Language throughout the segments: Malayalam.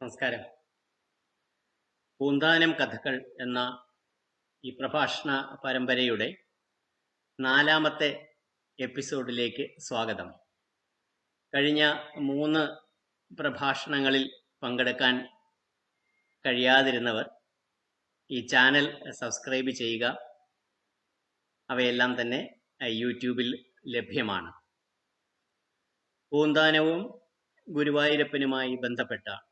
നമസ്കാരം. പൂന്താനം കഥകൾ എന്ന ഈ പ്രഭാഷണ പരമ്പരയുടെ നാലാമത്തെ എപ്പിസോഡിലേക്ക് സ്വാഗതം. കഴിഞ്ഞ മൂന്ന് പ്രഭാഷണങ്ങളിൽ പങ്കെടുക്കാൻ കഴിയാതിരുന്നവർ ഈ ചാനൽ സബ്സ്ക്രൈബ് ചെയ്യുക. അവയെല്ലാം തന്നെ യൂട്യൂബിൽ ലഭ്യമാണ്. പൂന്താനവും ഗുരുവായൂരപ്പനുമായി ബന്ധപ്പെട്ട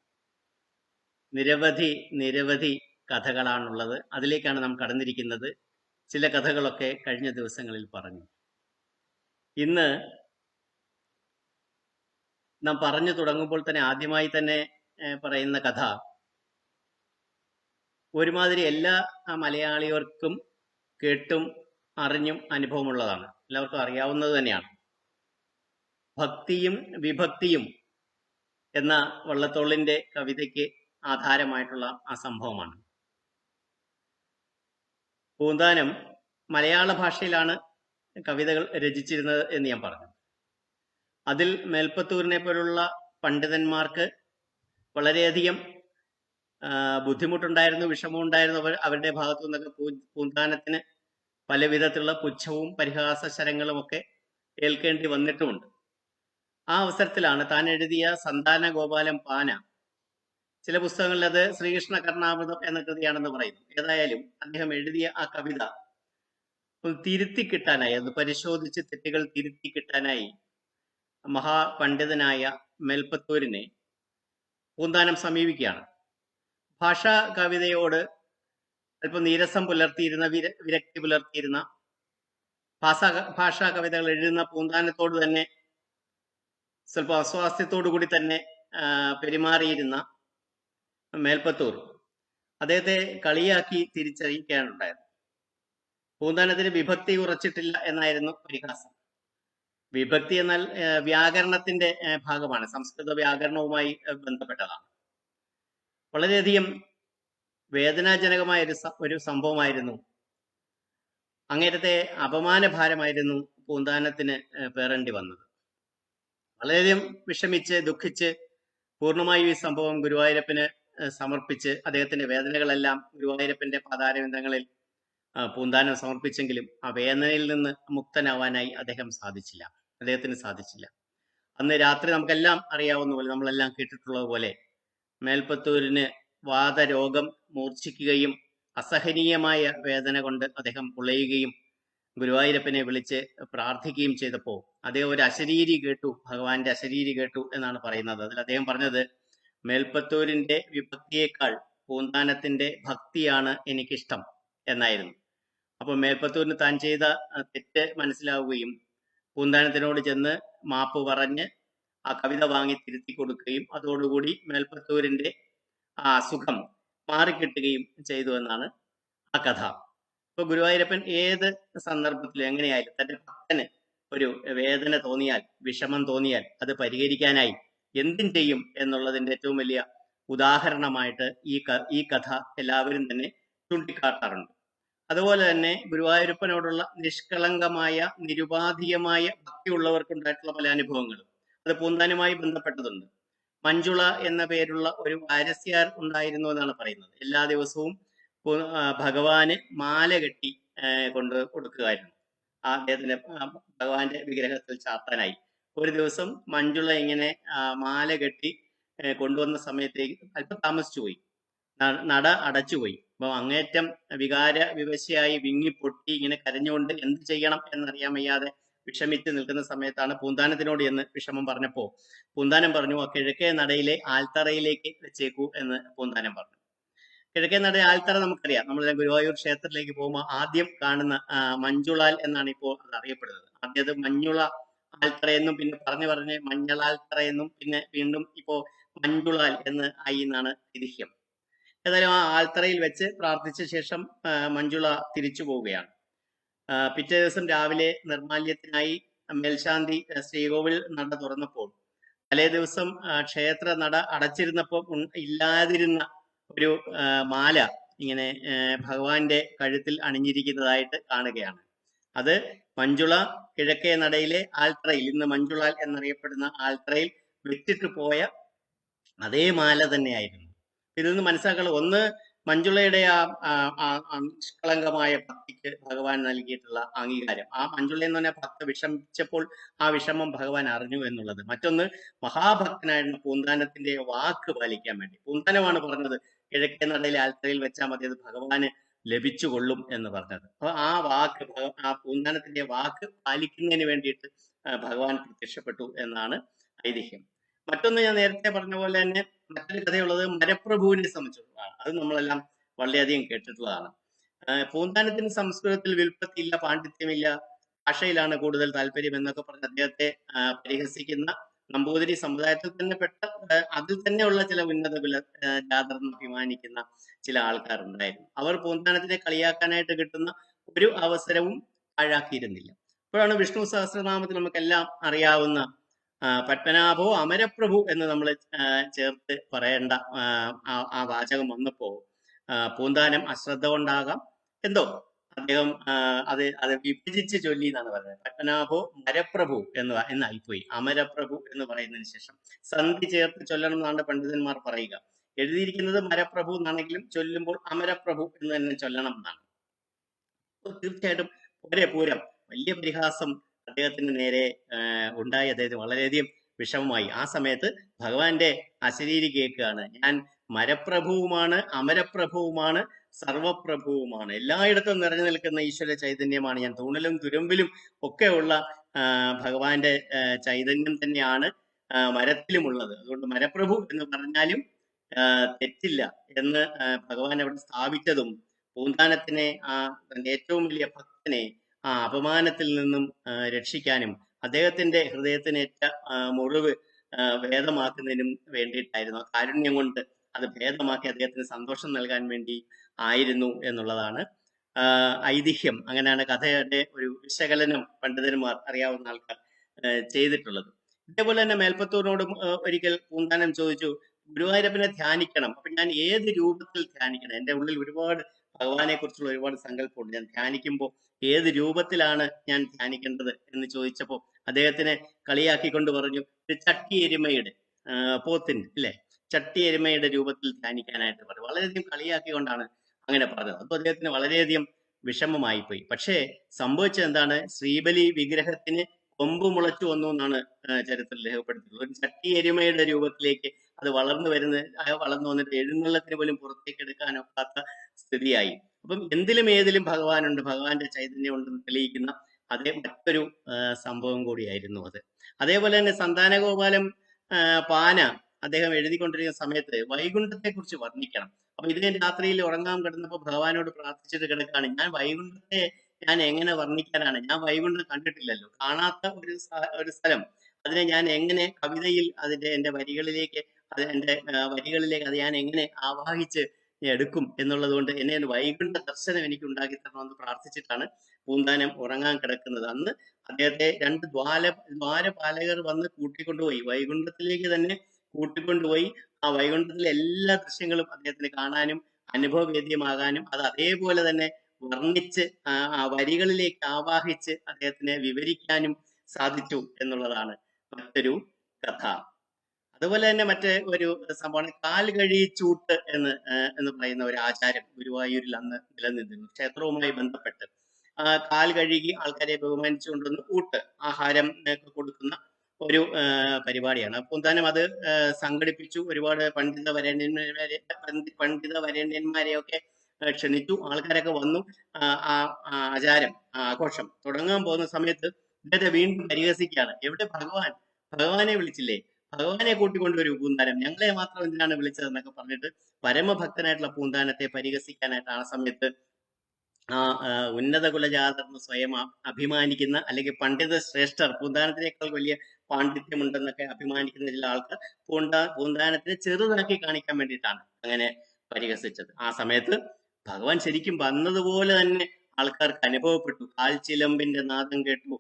നിരവധി നിരവധി കഥകളാണുള്ളത്. അതിലേക്കാണ് നാം കടന്നിരിക്കുന്നത്. ചില കഥകളൊക്കെ കഴിഞ്ഞ ദിവസങ്ങളിൽ പറഞ്ഞു. ഇന്ന് നാം പറഞ്ഞു തുടങ്ങുമ്പോൾ തന്നെ ആദ്യമായി തന്നെ പറയുന്ന കഥ ഒരുമാതിരി എല്ലാ മലയാളികൾക്കും കേട്ടും അറിഞ്ഞും അനുഭവമുള്ളതാണ്. എല്ലാവർക്കും അറിയാവുന്നത് തന്നെയാണ്. ഭക്തിയും വിഭക്തിയും എന്ന വള്ളത്തോളിന്റെ കവിതയ്ക്ക് ആധാരമായിട്ടുള്ള ആ സംഭവമാണ്. പൂന്താനം മലയാള ഭാഷയിലാണ് കവിതകൾ രചിച്ചിരുന്നത് എന്ന് ഞാൻ പറഞ്ഞു. അതിൽ മേൽപ്പത്തൂരിനെ പോലുള്ള പണ്ഡിതന്മാർക്ക് വളരെയധികം ബുദ്ധിമുട്ടുണ്ടായിരുന്നു വിഷമമുണ്ടായിരുന്നു. അവർ അവരുടെ ഭാഗത്തു നിന്നൊക്കെ പൂന്താനത്തിന് പല വിധത്തിലുള്ള പുച്ഛവും പരിഹാസ ശരങ്ങളും ഒക്കെ ഏൽക്കേണ്ടി വന്നിട്ടുമുണ്ട്. ആ അവസരത്തിലാണ് താൻ എഴുതിയ സന്താന ഗോപാലം പാന ചില പുസ്തകങ്ങളിൽ അത് ശ്രീകൃഷ്ണ കർണാമൃതം എന്ന കൃതിയാണെന്ന് പറയുന്നു. ഏതായാലും അദ്ദേഹം എഴുതിയ ആ കവിത തിരുത്തി കിട്ടാനായി അത് പരിശോധിച്ച് തെറ്റുകൾ തിരുത്തി കിട്ടാനായി മഹാപണ്ഡിതനായ മേൽപ്പത്തൂരിനെ പൂന്താനം സമീപിക്കുകയാണ്. ഭാഷാ കവിതയോട് അല്പം നീരസം പുലർത്തിയിരുന്ന വിര വിരക്തി പുലർത്തിയിരുന്ന ഭാഷാ ഭാഷാ കവിതകൾ എഴുതുന്ന പൂന്താനത്തോട് തന്നെ സ്വല്പം അസ്വാസ്ഥ്യത്തോടു കൂടി തന്നെ പെരുമാറിയിരുന്ന മേൽപ്പത്തൂർ. അദ്ദേഹത്തെ കളിയാക്കി തിരിച്ചറിയിക്കാനുണ്ടായത്. പൂന്താനത്തിന് വിഭക്തി ഉറച്ചിട്ടില്ല എന്നായിരുന്നു പരിഹാസം. വിഭക്തി എന്നാൽ വ്യാകരണത്തിന്റെ ഭാഗമാണ്. സംസ്കൃത വ്യാകരണവുമായി ബന്ധപ്പെട്ടതാണ്. വളരെയധികം വേദനാജനകമായ ഒരു ഒരു സംഭവമായിരുന്നു. അങ്ങേരത്തെ അപമാനഭാരമായിരുന്നു പൂന്താനത്തിന് പേറേണ്ടി വന്നത്. വളരെയധികം വിഷമിച്ച് ദുഃഖിച്ച് പൂർണമായും ഈ സംഭവം ഗുരുവായൂരപ്പന് സമർപ്പിച്ച് അദ്ദേഹത്തിന്റെ വേദനകളെല്ലാം ഗുരുവായൂരപ്പന്റെ പാതാരവിന്ദങ്ങളിൽ പൂന്താനം സമർപ്പിച്ചെങ്കിലും ആ വേദനയിൽ നിന്ന് മുക്തനാവാനായി അദ്ദേഹം സാധിച്ചില്ല. അദ്ദേഹത്തിന് സാധിച്ചില്ല. അന്ന് രാത്രി നമുക്കെല്ലാം അറിയാവുന്ന പോലെ നമ്മളെല്ലാം കേട്ടിട്ടുള്ളത് പോലെ മേൽപ്പത്തൂരിന് വാതരോഗം മൂർച്ഛിക്കുകയും അസഹനീയമായ വേദന കൊണ്ട് അദ്ദേഹം പുളയുകയും ഗുരുവായൂരപ്പനെ വിളിച്ച് പ്രാർത്ഥിക്കുകയും ചെയ്തപ്പോൾ അദ്ദേഹം ഒരു അശരീരി കേട്ടു ഭഗവാന്റെ അശരീരി കേട്ടു എന്നാണ് പറയുന്നത്. അതിൽ അദ്ദേഹം പറഞ്ഞത് മേൽപ്പത്തൂരിന്റെ വിഭക്തിയേക്കാൾ പൂന്താനത്തിന്റെ ഭക്തിയാണ് എനിക്കിഷ്ടം എന്നായിരുന്നു. അപ്പോൾ മേൽപ്പത്തൂരിന് താൻ ചെയ്ത തെറ്റ് മനസ്സിലാവുകയും പൂന്താനത്തിനോട് ചെന്ന് മാപ്പ് പറഞ്ഞ് ആ കവിത വാങ്ങി തിരുത്തി കൊടുക്കുകയും അതോടുകൂടി മേൽപ്പത്തൂരിന്റെ ആ അസുഖം മാറിക്കിട്ടുകയും ചെയ്തു എന്നാണ് ആ കഥ. ഇപ്പൊ ഗുരുവായൂരപ്പൻ ഏത് സന്ദർഭത്തിലും എങ്ങനെയായാലും തന്റെ ഭക്തന് ഒരു വേദന തോന്നിയാൽ വിഷമം തോന്നിയാൽ അത് പരിഹരിക്കാനായി എന്തും ചെയ്യും എന്നുള്ളതിന്റെ ഏറ്റവും വലിയ ഉദാഹരണമായിട്ട് ഈ ഈ കഥ എല്ലാവരും തന്നെ ചൂണ്ടിക്കാട്ടാറുണ്ട്. അതുപോലെ തന്നെ ഗുരുവായൂരപ്പനോടുള്ള നിഷ്കളങ്കമായ നിരുപാധികമായ ഭക്തിയുള്ളവർക്കുണ്ടായിട്ടുള്ള പല അനുഭവങ്ങളും. അത് പൂന്താനുമായി ബന്ധപ്പെട്ടതുണ്ട്. മഞ്ജുള എന്ന പേരുള്ള ഒരു വാരസ്യാർ ഉണ്ടായിരുന്നു എന്നാണ് പറയുന്നത്. എല്ലാ ദിവസവും ഭഗവാന് മാല കെട്ടി കൊണ്ട് കൊടുക്കുകയായിരുന്നു. ആ അദ്ദേഹത്തിന്റെ ഭഗവാന്റെ വിഗ്രഹത്തിൽ ചാർത്താനായി ഒരു ദിവസം മഞ്ജുള ഇങ്ങനെ മാല കെട്ടി കൊണ്ടുവന്ന സമയത്തേക്ക് അല്പം താമസിച്ചു പോയി. നട അടച്ചുപോയി അപ്പൊ അങ്ങേറ്റം വികാര വിവശയായി വിങ്ങി പൊട്ടി ഇങ്ങനെ കരഞ്ഞുകൊണ്ട് എന്ത് ചെയ്യണം എന്നറിയാൻ വയ്യാതെ വിഷമിച്ച് നിൽക്കുന്ന സമയത്താണ് പൂന്താനത്തിനോട് എന്ന് വിഷമം പറഞ്ഞപ്പോ പൂന്താനം പറഞ്ഞു ആ കിഴക്കേ നടയിലെ ആൽത്തറയിലേക്ക് വെച്ചേക്കൂ എന്ന് പൂന്താനം പറഞ്ഞു. കിഴക്കേ നട ആൽത്തറ നമുക്കറിയാം. നമ്മൾ ഗുരുവായൂർ ക്ഷേത്രത്തിലേക്ക് പോകുമ്പോൾ ആദ്യം കാണുന്ന മഞ്ജുളാൽ എന്നാണ് ഇപ്പോൾ അത് അറിയപ്പെടുന്നത്. ആദ്യം അത് മഞ്ഞുള ആൽത്തറ എന്നും പിന്നെ പറഞ്ഞു പറഞ്ഞ് മഞ്ഞളാൽത്തറ എന്നും പിന്നെ വീണ്ടും ഇപ്പോ മഞ്ജുളാൽ എന്ന് ആയി എന്നാണ് തിരിഹ്യം ഏതായാലും ആ ആൽത്തറയിൽ വെച്ച് പ്രാർത്ഥിച്ച ശേഷം മഞ്ജുള തിരിച്ചു പോവുകയാണ്. പിറ്റേ ദിവസം രാവിലെ നിർമാല്യത്തിനായി മേൽശാന്തി ശ്രീകോവിൽ നട തുറന്നപ്പോൾ തലേ ദിവസം ക്ഷേത്ര നട അടച്ചിരുന്നപ്പോൾ ഇല്ലാതിരുന്ന ഒരു മാല ഇങ്ങനെ ഭഗവാന്റെ കഴുത്തിൽ അണിഞ്ഞിരിക്കുന്നതായിട്ട് കാണുകയാണ്. അത് മഞ്ജുള കിഴക്കേ നടയിലെ ആൽത്രയിൽ ഇന്ന് മഞ്ജുളാൽ എന്നറിയപ്പെടുന്ന ആൽത്രയിൽ വെച്ചിട്ട് പോയ അതേ മാല തന്നെയായിരുന്നു. ഇതിൽ നിന്ന് മനസ്സിലാക്കുക ഒന്ന് മഞ്ജുളയുടെ ആ നിഷ്കളങ്കമായ ഭക്തിക്ക് ഭഗവാൻ നൽകിയിട്ടുള്ള അംഗീകാരം. ആ മഞ്ജുള എന്ന് പറഞ്ഞ ഭക്ത വിഷമിച്ചപ്പോൾ ആ വിഷമം ഭഗവാൻ അറിഞ്ഞു എന്നുള്ളത്. മറ്റൊന്ന് മഹാഭക്തനായിരുന്ന പൂന്താനത്തിന്റെ വാക്ക് പാലിക്കാൻ വേണ്ടി. പൂന്താനമാണ് പറഞ്ഞത് കിഴക്കേ നടയിലെ ആൽത്തറയിൽ വെച്ചാൽ മതി അത് ഭഗവാന് ലഭിച്ചുകൊള്ളും എന്ന് പറഞ്ഞത്. അപ്പൊ ആ വാക്ക് ആ പൂന്താനത്തിന്റെ വാക്ക് പാലിക്കുന്നതിന് വേണ്ടിയിട്ട് ഭഗവാൻ പ്രത്യക്ഷപ്പെട്ടു എന്നാണ് ഐതിഹ്യം. മറ്റൊന്ന് ഞാൻ നേരത്തെ പറഞ്ഞ പോലെ തന്നെ മറ്റൊരു കഥയുള്ളത് മരപ്രഭുവിനെ സംബന്ധിച്ചുള്ളതാണ് അത് നമ്മളെല്ലാം വളരെയധികം കേട്ടിട്ടുള്ളതാണ്. പൂന്താനത്തിന് സംസ്കൃതത്തിൽ വിൽപ്പത്തിയില്ല പാണ്ഡിത്യമില്ല ഭാഷയിലാണ് കൂടുതൽ താല്പര്യം എന്നൊക്കെ പറഞ്ഞ് അദ്ദേഹത്തെ പരിഹസിക്കുന്ന നമ്പൂതിരി സമുദായത്തിൽ തന്നെ പെട്ട അതിൽ തന്നെയുള്ള ചില ഉന്നത വില ജാതർ അഭിമാനിക്കുന്ന ചില ആൾക്കാരുണ്ടായിരുന്നു. അവർ പൂന്താനത്തിനെ കളിയാക്കാനായിട്ട് കിട്ടുന്ന ഒരു അവസരവും പാഴാക്കിയിരുന്നില്ല അപ്പോഴാണ് വിഷ്ണു സഹസ്രനാമത്തിൽ നമുക്കെല്ലാം അറിയാവുന്ന പത്മനാഭോ അമരപ്രഭു എന്ന് നമ്മൾ ചേർത്ത് പറയേണ്ട ആ വാചകം വന്നപ്പോ പൂന്താനം അശ്രദ്ധ കൊണ്ടാകാം എന്തോ അദ്ദേഹം അത് അത് വിഭജിച്ച് ചൊല്ലി എന്നാണ് പറയുന്നത്. പത്മനാഭോ മരപ്രഭു എന്ന് എന്നായിപ്പോയി. അമരപ്രഭു എന്ന് പറയുന്നതിന് ശേഷം സന്ധി ചേർത്ത് ചൊല്ലണം എന്നാണ് പണ്ഡിതന്മാർ പറയുക. എഴുതിയിരിക്കുന്നത് മരപ്രഭു എന്നാണെങ്കിലും ചൊല്ലുമ്പോൾ അമരപ്രഭു എന്ന് തന്നെ ചൊല്ലണം എന്നാണ്. തീർച്ചയായിട്ടും പോരെ പൂരം. വലിയ പരിഹാസം അദ്ദേഹത്തിന് നേരെ ഉണ്ടായി. അദ്ദേഹത്തിന് വളരെയധികം വിഷമമായി. ആ സമയത്ത് ഭഗവാന്റെ അശരീരി കേൾക്കുകയാണ്. ഞാൻ മരപ്രഭുവുമാണ് അമരപ്രഭുവുമാണ് സർവപ്രഭുവുമാണ്. എല്ലായിടത്തും നിറഞ്ഞു നിൽക്കുന്ന ഈശ്വര ചൈതന്യമാണ്. ഞാൻ തൂണലും തുരുമ്പിലും ഒക്കെ ഉള്ള ഭഗവാന്റെ ചൈതന്യം തന്നെയാണ് മരത്തിലുമുള്ളത്. അതുകൊണ്ട് മരപ്രഭു എന്ന് പറഞ്ഞാലും തെറ്റില്ല എന്ന് ഭഗവാൻ അവിടെ സ്ഥാപിച്ചതും പൂന്താനത്തിനെ ആ ഏറ്റവും വലിയ ഭക്തനെ ആ അപമാനത്തിൽ നിന്നും രക്ഷിക്കാനും അദ്ദേഹത്തിന്റെ ഹൃദയത്തിനേറ്റ മുറിവ് വേദമാക്കുന്നതിനും വേണ്ടിയിട്ടായിരുന്നു. ആ കാരുണ്യം കൊണ്ട് അത് ഭേദമാക്കി അദ്ദേഹത്തിന് സന്തോഷം നൽകാൻ വേണ്ടി ആയിരുന്നു എന്നുള്ളതാണ്. ഐതിഹ്യം. അങ്ങനെയാണ് കഥയുടെ ഒരു വിശകലനം പണ്ഡിതന്മാർ അറിയാവുന്ന ആൾക്കാർ ചെയ്തിട്ടുള്ളത്. ഇതേപോലെ തന്നെ മേൽപ്പത്തൂരിനോട് ഒരിക്കൽ പൂന്താനം ചോദിച്ചു ഗുരുവായൂരപ്പനെ ധ്യാനിക്കണം. അപ്പൊ ഞാൻ ഏത് രൂപത്തിൽ ധ്യാനിക്കണം? എന്റെ ഉള്ളിൽ ഒരുപാട് ഭഗവാനെ കുറിച്ചുള്ള ഒരുപാട് സങ്കല്പമുണ്ട്. ഞാൻ ധ്യാനിക്കുമ്പോൾ ഏത് രൂപത്തിലാണ് ഞാൻ ധ്യാനിക്കേണ്ടത് എന്ന് ചോദിച്ചപ്പോൾ അദ്ദേഹത്തിനെ കളിയാക്കിക്കൊണ്ട് പറഞ്ഞു ഒരു ചട്ടി എരുമയുടെ പോത്തിന് അല്ലേ? ചട്ടി എരുമയുടെ രൂപത്തിൽ ധ്യാനിക്കാനായിട്ട് പറഞ്ഞു വളരെയധികം കളിയാക്കിക്കൊണ്ടാണ് അങ്ങനെ പറഞ്ഞത് അപ്പൊ അദ്ദേഹത്തിന് വളരെയധികം വിഷമമായി പോയി പക്ഷേ സംഭവിച്ചത് എന്താണ്? ശ്രീബലി വിഗ്രഹത്തിന് കൊമ്പ് മുളച്ചു വന്നു എന്നാണ് ചരിത്രം രേഖപ്പെടുത്തുന്നത് ഒരു ചട്ടി എരുമയുടെ രൂപത്തിലേക്ക് അത് വളർന്നു വരുന്ന വളർന്നു വന്നിട്ട് എഴുന്നള്ളത്തിന് പോലും പുറത്തേക്ക് എടുക്കാനൊക്കാത്ത സ്ഥിതിയായി. അപ്പം എന്തിലും ഏതിലും ഭഗവാനുണ്ട്. ഭഗവാന്റെ ചൈതന്യം ഉണ്ടെന്ന് തെളിയിക്കുന്ന അതേ മറ്റൊരു സംഭവം കൂടിയായിരുന്നു അത്. അതേപോലെ തന്നെ സന്താനഗോപാലം പാന അദ്ദേഹം എഴുതിക്കൊണ്ടിരിക്കുന്ന സമയത്ത് വൈകുണ്ഠത്തെ കുറിച്ച് വർണിക്കണം. അപ്പൊ ഇത് രാത്രിയിൽ ഉറങ്ങാൻ കിടന്നപ്പോൾ ഭഗവാനോട് പ്രാർത്ഥിച്ചിട്ട് കിടക്കാണ് ഞാൻ വൈകുണ്ഠത്തെ ഞാൻ എങ്ങനെ വർണിക്കാനാണ്? ഞാൻ വൈകുണ്ഠം കണ്ടിട്ടില്ലല്ലോ. കാണാത്ത ഒരു ഒരു സ്ഥലം. അതിനെ ഞാൻ എങ്ങനെ കവിതയിൽ അതിന്റെ എന്റെ വരികളിലേക്ക് അത് എന്റെ വരികളിലേക്ക് അത് ഞാൻ എങ്ങനെ ആവാഹിച്ച് എടുക്കും എന്നുള്ളത് കൊണ്ട് എന്നെ വൈകുണ്ഠ ദർശനം എനിക്ക് ഉണ്ടാക്കി തരണമെന്ന് പ്രാർത്ഥിച്ചിട്ടാണ് പൂന്താനം ഉറങ്ങാൻ കിടക്കുന്നത്. അന്ന് അദ്ദേഹത്തെ രണ്ട് ദ്വാര ദ്വാരപാലകർ വന്ന് കൂട്ടിക്കൊണ്ടുപോയി. വൈകുണ്ഠത്തിലേക്ക് തന്നെ കൂട്ടിക്കൊണ്ടുപോയി ആ വൈകുണ്ഠത്തിലെ എല്ലാ ദൃശ്യങ്ങളും അദ്ദേഹത്തിന് കാണാനും അനുഭവവേദ്യമാകാനും അത് അതേപോലെ തന്നെ വർണിച്ച് ആ വരികളിലേക്ക് ആവാഹിച്ച് അദ്ദേഹത്തിനെ വിവരിക്കാനും സാധിച്ചു എന്നുള്ളതാണ് മറ്റൊരു കഥ. അതുപോലെ തന്നെ മറ്റേ ഒരു സംഭവമാണ് കാൽ ചൂട്ട് എന്ന് എന്ന് പറയുന്ന ഒരു ആചാരം ഗുരുവായൂരിൽ അന്ന് നിലനിന്നിരുന്നു. ക്ഷേത്രവുമായി ബന്ധപ്പെട്ട്. കാൽ കഴുകി ആൾക്കാരെ ബഹുമാനിച്ചുകൊണ്ടുവന്ന് ഊട്ട് ആഹാരം ഒക്കെ കൊടുക്കുന്ന ഒരു പരിപാടിയാണ്. അപ്പം പൂന്താനം അത് സംഘടിപ്പിച്ചു. ഒരുപാട് പണ്ഡിത വരേണ്യന്മാരെ പണ്ഡി- പണ്ഡിത വരേണ്യന്മാരെയൊക്കെ ക്ഷണിച്ചു. ആൾക്കാരൊക്കെ വന്നു. ആ ആചാരം ആഘോഷം തുടങ്ങാൻ പോകുന്ന സമയത്ത് ഇദ്ദേഹത്തെ വീണ്ടും പരിഹസിക്കുകയാണ്. എവിടെ ഭഗവാൻ? ഭഗവാനെ വിളിച്ചില്ലേ? ഭഗവാനെ കൂട്ടിക്കൊണ്ടുവരൂ പൂന്താനം. ഞങ്ങളെ മാത്രം എന്തിനാണ് വിളിച്ചത് എന്നൊക്കെ പറഞ്ഞിട്ട് പരമഭക്തനായിട്ടുള്ള പൂന്താനത്തെ പരിഹസിക്കാനായിട്ട് ആ സമയത്ത് ആ ഉന്നത കുലജാതർന്ന് സ്വയം അഭിമാനിക്കുന്ന അല്ലെങ്കിൽ പണ്ഡിത ശ്രേഷ്ഠർ പൂന്താനത്തിനേക്കാൾ വലിയ പാണ്ഡിത്യമുണ്ടെന്നൊക്കെ അഭിമാനിക്കുന്ന ചില ആൾക്കാർ പൂന്താ പൂന്താനത്തിനെ ചെറുതാക്കി കാണിക്കാൻ വേണ്ടിയിട്ടാണ് അങ്ങനെ പരിഹസിച്ചത്. ആ സമയത്ത് ഭഗവാൻ ശരിക്കും വന്നതുപോലെ തന്നെ ആൾക്കാർക്ക് അനുഭവപ്പെട്ടു. കാൽച്ചിലമ്പിന്റെ നാദം കേട്ടു.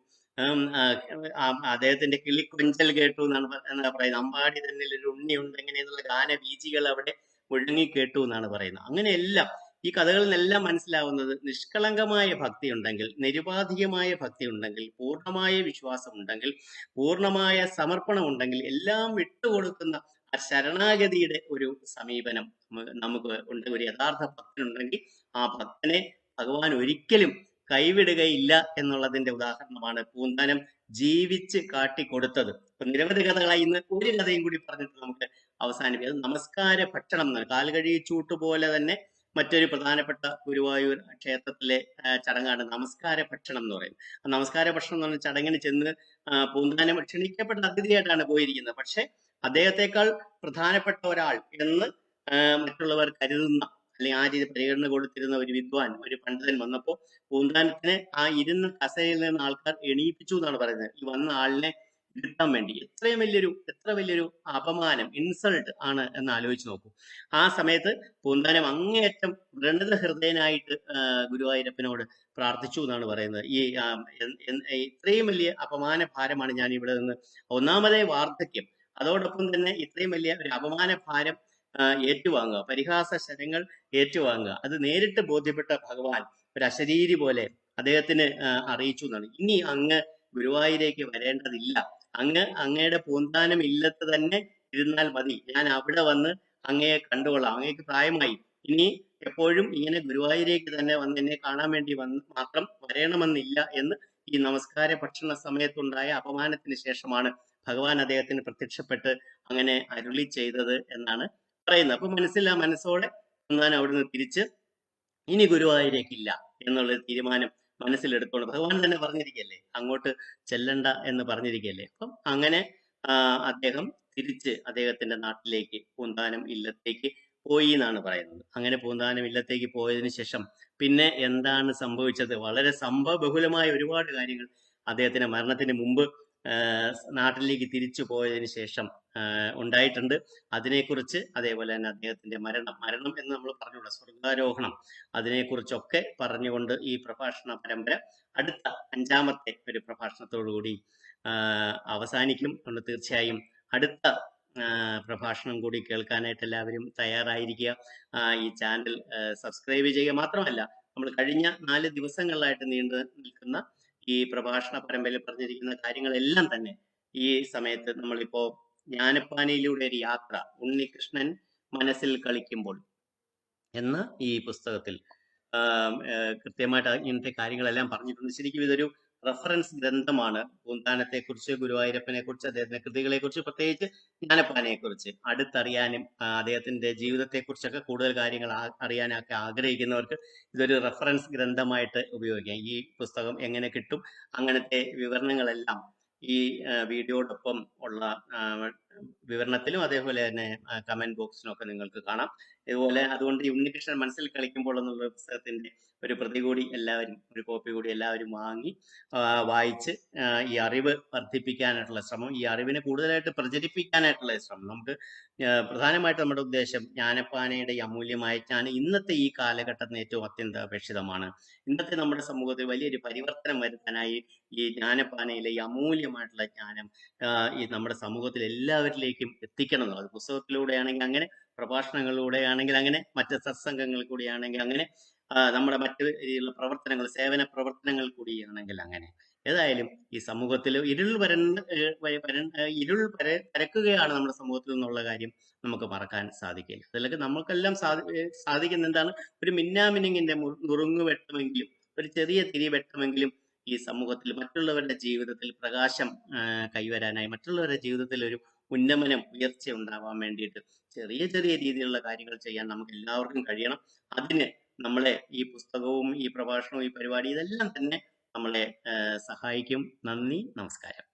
അദ്ദേഹത്തിന്റെ കിളിക്കൊഞ്ചൽ കേട്ടു എന്നാണ് എന്താ പറയുന്നത്. അമ്പാടി തന്നെ ഒരു ഉണ്ണിയുണ്ട് എങ്ങനെയെന്നുള്ള ഗാനബീജികൾ അവിടെ മുഴങ്ങി കേട്ടു എന്നാണ് പറയുന്നത്. അങ്ങനെയെല്ലാം ഈ കഥകളിൽ നിന്നെല്ലാം മനസ്സിലാവുന്നത് നിഷ്കളങ്കമായ ഭക്തി ഉണ്ടെങ്കിൽ നിരുപാധികമായ ഭക്തി ഉണ്ടെങ്കിൽ പൂർണമായ വിശ്വാസം ഉണ്ടെങ്കിൽ പൂർണമായ സമർപ്പണം ഉണ്ടെങ്കിൽ എല്ലാം വിട്ടുകൊടുക്കുന്ന ആ ശരണാഗതിയുടെ ഒരു സമീപനം നമുക്ക് ഉണ്ട് ഒരു യഥാർത്ഥ ഭക്തനുണ്ടെങ്കിൽ ആ ഭക്തനെ ഭഗവാൻ ഒരിക്കലും കൈവിടുകയില്ല എന്നുള്ളതിന്റെ ഉദാഹരണമാണ് പൂന്താനം ജീവിച്ച് കാട്ടിക്കൊടുത്തത്. ഇപ്പൊ നിരവധി കഥകളായി ഇന്ന് ഒരു കഥയും കൂടി പറഞ്ഞിട്ട് നമുക്ക് അവസാനിപ്പിക്കാം. നമസ്കാര ഭക്ഷണം കാൽകഴി ചൂട്ടുപോലെ തന്നെ മറ്റൊരു പ്രധാനപ്പെട്ട ഗുരുവായൂർ ക്ഷേത്രത്തിലെ ചടങ്ങാണ് നമസ്കാര ഭക്ഷണം എന്ന് പറയുന്നത്. നമസ്കാര ഭക്ഷണം എന്ന് പറഞ്ഞ ചടങ്ങിന് ചെന്ന് പൂന്താനം ക്ഷണിക്കപ്പെട്ട അതിഥിയായിട്ടാണ് പോയിരിക്കുന്നത്. പക്ഷെ അദ്ദേഹത്തെക്കാൾ പ്രധാനപ്പെട്ട ഒരാൾ എന്ന് മറ്റുള്ളവർ കരുതുന്ന അല്ലെങ്കിൽ ആ രീതി പരിഗണന കൊടുത്തിരുന്ന ഒരു വിദ്വാൻ ഒരു പണ്ഡിതൻ വന്നപ്പോൾ പൂന്താനത്തിനെ ആ ഇരുന്ന കസേരയിൽ നിന്ന് ആൾക്കാർ എണീപ്പിച്ചു എന്നാണ് പറയുന്നത്. ഈ വന്ന ആളിനെ ഇരുത്താൻ വേണ്ടി എത്രയും വലിയൊരു എത്ര വലിയൊരു അപമാനം ഇൻസൾട്ട് ആണ് എന്ന് ആലോചിച്ച് നോക്കൂ. ആ സമയത്ത് പൂന്താനം അങ്ങേയറ്റം വ്രണത ഹൃദയനായിട്ട് ഗുരുവായൂരപ്പനോട് പ്രാർത്ഥിച്ചു എന്നാണ് പറയുന്നത്. ഈ ഇത്രയും വലിയ അപമാന ഭാരമാണ് ഞാൻ ഇവിടെ നിന്ന്. ഒന്നാമതേ വാർദ്ധക്യം. അതോടൊപ്പം തന്നെ ഇത്രയും വലിയ ഒരു അപമാന ഭാരം ഏറ്റുവാങ്ങുക. പരിഹാസ ശരങ്ങൾ ഏറ്റുവാങ്ങുക. അത് നേരിട്ട് ബോധ്യപ്പെട്ട ഭഗവാൻ ഒരു അശരീരി പോലെ അദ്ദേഹത്തിന് അറിയിച്ചു എന്നാണ്. ഇനി അങ്ങ് ഗുരുവായൂരേക്ക് വരേണ്ടതില്ല. അങ്ങ് അങ്ങയുടെ പൂന്താനം ഇല്ലത്ത് തന്നെ ഇരുന്നാൽ മതി. ഞാൻ അവിടെ വന്ന് അങ്ങയെ കണ്ടുകൊള്ളാം. അങ്ങേക്ക് പ്രായമായി. ഇനി എപ്പോഴും ഇങ്ങനെ ഗുരുവായൂരേക്ക് തന്നെ വന്ന് എന്നെ കാണാൻ വേണ്ടി വന്ന് മാത്രം വരണമെന്നില്ല എന്ന് ഈ നമസ്കാര ഭക്ഷണ സമയത്തുണ്ടായ അപമാനത്തിന് ശേഷമാണ് ഭഗവാൻ അദ്ദേഹത്തിന് പ്രത്യക്ഷപ്പെട്ട് അങ്ങനെ അരുളി ചെയ്തത് എന്നാണ് പറയുന്നത്. അപ്പൊ മനസ്സിൽ ആ മനസ്സോടെ ഞാൻ അവിടുന്ന് തിരിച്ച് ഇനി ഗുരുവായൂരേക്കില്ല എന്നുള്ള തീരുമാനം മനസ്സിലെടുത്തോണ്ട് ഭഗവാൻ തന്നെ പറഞ്ഞിരിക്കല്ലേ? അങ്ങോട്ട് ചെല്ലണ്ട എന്ന് പറഞ്ഞിരിക്കല്ലേ? അപ്പം അങ്ങനെ അദ്ദേഹം തിരിച്ച് അദ്ദേഹത്തിന്റെ നാട്ടിലേക്ക് പൂന്താനം ഇല്ലത്തേക്ക് പോയി എന്നാണ് പറയുന്നത്. അങ്ങനെ പൂന്താനം ഇല്ലത്തേക്ക് പോയതിനു ശേഷം പിന്നെ എന്താണ് സംഭവിച്ചത്? വളരെ സംഭവബഹുലമായ ഒരുപാട് കാര്യങ്ങൾ അദ്ദേഹത്തിന്റെ മരണത്തിന് മുമ്പ് നാട്ടിലേക്ക് തിരിച്ചു പോയതിന് ശേഷം ഉണ്ടായിട്ടുണ്ട്. അതിനെക്കുറിച്ച് അതേപോലെ തന്നെ അദ്ദേഹത്തിന്റെ മരണം മരണം എന്ന് നമ്മൾ പറഞ്ഞുള്ള സ്വർഗാരോഹണം. അതിനെക്കുറിച്ചൊക്കെ പറഞ്ഞുകൊണ്ട് ഈ പ്രഭാഷണ പരമ്പര അടുത്ത അഞ്ചാമത്തെ ഒരു പ്രഭാഷണത്തോടുകൂടി കൂടി അവസാനിക്കും അതുകൊണ്ട് തീർച്ചയായും അടുത്ത പ്രഭാഷണം കൂടി കേൾക്കാനായിട്ട് എല്ലാവരും തയ്യാറായിരിക്കുക. ഈ ചാനൽ സബ്സ്ക്രൈബ് ചെയ്യുക മാത്രമല്ല നമ്മൾ കഴിഞ്ഞ നാല് ദിവസങ്ങളിലായിട്ട് നീണ്ടു നിൽക്കുന്ന ഈ പ്രഭാഷണ പരമ്പരയിൽ പറഞ്ഞിരിക്കുന്ന കാര്യങ്ങളെല്ലാം തന്നെ ഈ സമയത്ത് നമ്മളിപ്പോ ജ്ഞാനപ്പാനയിലൂടെ ഒരു യാത്ര ഉണ്ണികൃഷ്ണൻ മനസ്സിൽ കളിക്കുമ്പോൾ എന്ന ഈ പുസ്തകത്തിൽ കൃത്യമായിട്ട് ഇങ്ങനത്തെ കാര്യങ്ങളെല്ലാം പറഞ്ഞിട്ടുണ്ട്. ശരിക്കും ഇതൊരു റെഫറൻസ് ഗ്രന്ഥമാണ്. പൂന്താനത്തെ കുറിച്ച് ഗുരുവായൂരപ്പനെ കുറിച്ച് അദ്ദേഹത്തിന്റെ കൃതികളെ കുറിച്ച് പ്രത്യേകിച്ച് ജ്ഞാനപ്പാനയെ കുറിച്ച് അടുത്തറിയാനും അദ്ദേഹത്തിന്റെ ജീവിതത്തെ കുറിച്ചൊക്കെ കൂടുതൽ കാര്യങ്ങൾ അറിയാനൊക്കെ ആഗ്രഹിക്കുന്നവർക്ക് ഇതൊരു റഫറൻസ് ഗ്രന്ഥമായിട്ട് ഉപയോഗിക്കാം. ഈ പുസ്തകം എങ്ങനെ കിട്ടും അങ്ങനത്തെ വിവരണങ്ങളെല്ലാം ഈ വീഡിയോടൊപ്പം ഉള്ള വിവരണത്തിലും അതേപോലെ തന്നെ കമന്റ് ബോക്സിലും ഒക്കെ നിങ്ങൾക്ക് കാണാം. ഇതുപോലെ അതുകൊണ്ട് ഉണ്ണികൃഷ്ണൻ മനസ്സിൽ കളിക്കുമ്പോൾ എന്നുള്ള പുസ്തകത്തിന്റെ ഒരു പ്രതി കൂടി എല്ലാവരും ഒരു കോപ്പി കൂടി എല്ലാവരും വാങ്ങി വായിച്ച് ഈ അറിവ് വർദ്ധിപ്പിക്കാനായിട്ടുള്ള ശ്രമം ഈ അറിവിനെ കൂടുതലായിട്ട് പ്രചരിപ്പിക്കാനായിട്ടുള്ള ശ്രമം. നമുക്ക് പ്രധാനമായിട്ട് നമ്മുടെ ഉദ്ദേശം ജ്ഞാനപ്പാനയുടെ അമൂല്യമായ ജ്ഞാനം ഇന്നത്തെ ഈ കാലഘട്ടത്തിന് ഏറ്റവും അത്യന്താപേക്ഷിതമാണ്. ഇന്നത്തെ നമ്മുടെ സമൂഹത്തിൽ വലിയൊരു പരിവർത്തനം വരുത്താനായി ഈ ജ്ഞാനപ്പാനയിലെ ഈ അമൂല്യമായിട്ടുള്ള ജ്ഞാനം ഈ നമ്മുടെ സമൂഹത്തിൽ എല്ലാവരിലേക്കും എത്തിക്കണം എന്നുള്ളത്. പുസ്തകത്തിലൂടെയാണെങ്കിൽ അങ്ങനെ പ്രഭാഷണങ്ങളിലൂടെ ആണെങ്കിൽ അങ്ങനെ മറ്റ് സത്സംഗങ്ങളിൽ കൂടിയാണെങ്കിൽ അങ്ങനെ നമ്മുടെ മറ്റ് രീതിയിലുള്ള പ്രവർത്തനങ്ങൾ സേവന പ്രവർത്തനങ്ങൾ കൂടിയാണെങ്കിൽ അങ്ങനെ. ഏതായാലും ഈ സമൂഹത്തിൽ ഇരുൾ വരണ്ട ഇരുൾ പര പരക്കുകയാണ് നമ്മുടെ സമൂഹത്തിൽ നിന്നുള്ള കാര്യം നമുക്ക് മറക്കാൻ സാധിക്കില്ല. അതിലൊക്കെ നമുക്കെല്ലാം സാധി സാധിക്കുന്ന എന്താണ്? ഒരു മിന്നാമിനിങ്ങിന്റെ നുറുങ്ങ് വെട്ടമെങ്കിലും ഒരു ചെറിയ തിരി വെട്ടമെങ്കിലും ഈ സമൂഹത്തിൽ മറ്റുള്ളവരുടെ ജീവിതത്തിൽ പ്രകാശം കൈവരാനായി മറ്റുള്ളവരുടെ ജീവിതത്തിൽ ഒരു ഉന്നമനം ഉയർച്ച ഉണ്ടാവാൻ വേണ്ടിയിട്ട് ചെറിയ ചെറിയ രീതിയിലുള്ള കാര്യങ്ങൾ ചെയ്യാൻ നമുക്ക് എല്ലാവർക്കും കഴിയണം. അതിന് നമ്മളെ ഈ പുസ്തകവും ഈ പ്രഭാഷണവും ഈ പരിപാടി ഇതെല്ലാം തന്നെ നമ്മളെ സഹായിക്കും. നന്ദി. നമസ്കാരം.